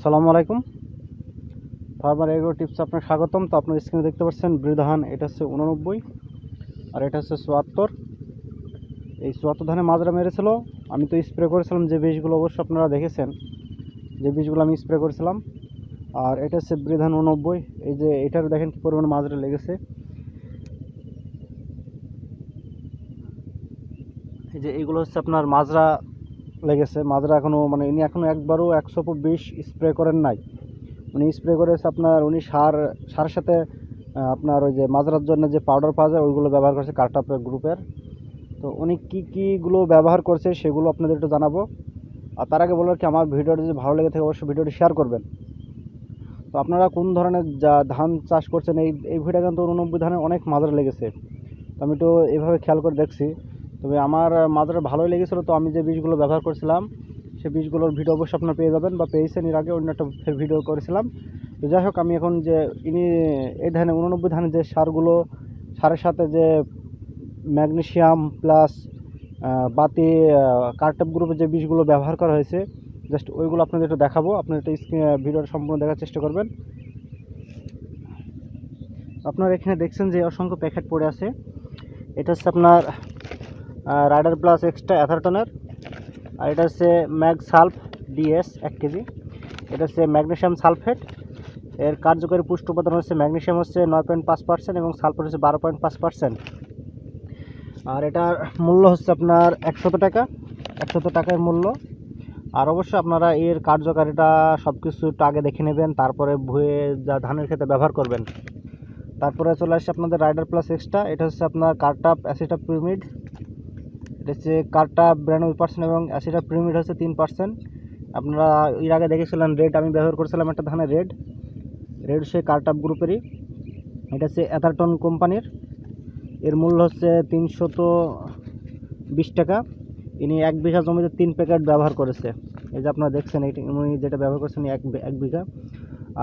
আসসালামু আলাইকুম। Farmer agro tips আপনার স্বাগতম। তো আপনার স্ক্রিনে দেখতে পাচ্ছেন বৃধান এটা হচ্ছে উননব্বই আর এটা হচ্ছে চুয়াত্তর। এই চুয়াত্তর ধানে মাজরা মেরেছিল। আমি তো স্প্রে করেছিলাম যে বীজগুলো অবশ্য আপনারা দেখেছেন। যে বীজগুলো আমি স্প্রে করেছিলাম। আর এটা হচ্ছে বৃধান উননব্বই এই যে এটার দেখেন কী পরিমাণে মাজরা লেগেছে। এই যে এইগুলো হচ্ছে আপনার মাজরা লেগেছে। মাজরা এখনও মানে ইনি এখনও একবারও একশো বিশ স্প্রে করেন নাই। উনি স্প্রে করেছে আপনার, উনি সার, সারের সাথে আপনার ওই যে মাজরার জন্য যে পাউডার পাওয়া যায়, ওইগুলো ব্যবহার করছে কার্টাপ গ্রুপের তো উনি কী কীগুলো ব্যবহার করছে সেগুলো আপনাদের একটু জানাব। আর তার আগে বলার কি আমার ভিডিওটা যদি ভালো লেগে থাকে, অবশ্যই ভিডিওটি শেয়ার করবেন। তো আপনারা কোন ধরনের যা ধান চাষ করছেন, এই এই ভিডিও কিন্তু উননব্বই ধানে অনেক মাজরা লেগেছে। আমি তো এইভাবে খেয়াল করে দেখছি। তবে আমার মাজরা ভালোই লেগেছিলো, তো আমি যে বীজগুলো ব্যবহার করছিলাম সেই বীজগুলোর ভিডিও অবশ্যই আপনারা পেয়ে যাবেন বা পেয়েছেন। এর আগে অন্য একটা ভিডিও করেছিলাম। তো যাই হোক, আমি এখন যে ইনি, এই ধানে, উননব্বই ধানের যে সারগুলো, সারের সাথে যে ম্যাগনেশিয়াম প্লাস বাতি কার্টেপ গ্রুপের যে বীজগুলো ব্যবহার করা হয়েছে, জাস্ট ওইগুলো আপনাদের একটু দেখাবো। আপনারা একটা ভিডিওটা সম্পূর্ণ দেখার চেষ্টা করবেন। আপনারা এখানে দেখছেন যে অসংখ্য প্যাকেট পড়ে আছে। এটা হচ্ছে আপনার রাইডার প্লাস এক্সট্রা অ্যাথারটনের আর এটা হচ্ছে ম্যাগ সালফ ডিএস এক কেজি। এটা হচ্ছে ম্যাগনেশিয়াম সালফেট এর কার্যকরী পুষ্টি উপাদান হচ্ছে ম্যাগনেশিয়াম হচ্ছে নয় পয়েন্ট পাঁচ পার্সেন্ট এবং সালফেট হচ্ছে বারো পয়েন্ট পাঁচ পার্সেন্ট আর এটার মূল্য হচ্ছে আপনার একশত টাকা, একশত টাকার মূল্য। আর অবশ্যই আপনারা এর কার্যকারিতা সব কিছু একটু আগে দেখে নেবেন, তারপরে ভুয়ে যা ধানের ক্ষেত্রে ব্যবহার করবেন। তারপরে চলে আসছে আপনাদের রাইডার প্লাস এক্সট্রা এটা হচ্ছে আপনার কার্টাপ অ্যাসিটাপ পিরিমিড এটা হচ্ছে কার্টাপ বিরানব্বই পার্সেন্ট এবং অ্যাসিটাপ পিরিমিড হচ্ছে তিন পার্সেন্ট আপনারা এর আগে দেখেছিলেন রেড আমি ব্যবহার করেছিলাম একটা ধানের রেড রেড হচ্ছে কার্টাপ গ্রুপেরই। এটা হচ্ছে অ্যাথারটন কোম্পানির। এর মূল্য হচ্ছে তিনশত বিশ টাকা। ইনি এক বিঘা জমিতে তিন প্যাকেট ব্যবহার করেছে। এই যে আপনারা দেখছেন এইটি উনি যেটা ব্যবহার করছেন এক এক বিঘা।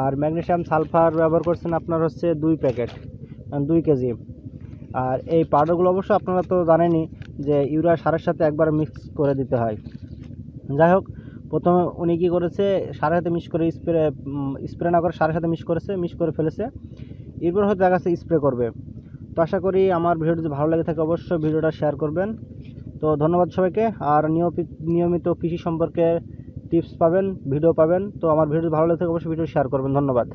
আর ম্যাগনেশিয়াম, সালফার ব্যবহার করছেন আপনার হচ্ছে দুই প্যাকেট দুই কেজি। আর এই পাউডারগুলো অবশ্য আপনারা তো জানেনই যে ইউরিয়া সারের সাথে একবার মিক্স করে দিতে হয়। যাই হোক, প্রথমে উনি কী করেছে, সারের সাথে মিক্স করে স্প্রে স্প্রে না করে সারের সাথে মিক্স করেছে মিক্স করে ফেলেছে। এরপর হয়তো দেখা যাচ্ছে স্প্রে করবে। তো আশা করি আমার ভিডিওটি যদি ভালো লাগে থাকে, অবশ্যই ভিডিওটা শেয়ার করবেন। তো ধন্যবাদ সবাইকে। আর নিয়মিত নিয়মিত কৃষি সম্পর্কে টিপস পাবেন ভিডিও পাবেন। তো আমার ভিডিও ভালো লাগে থাকে, অবশ্যই ভিডিও শেয়ার করবেন। ধন্যবাদ।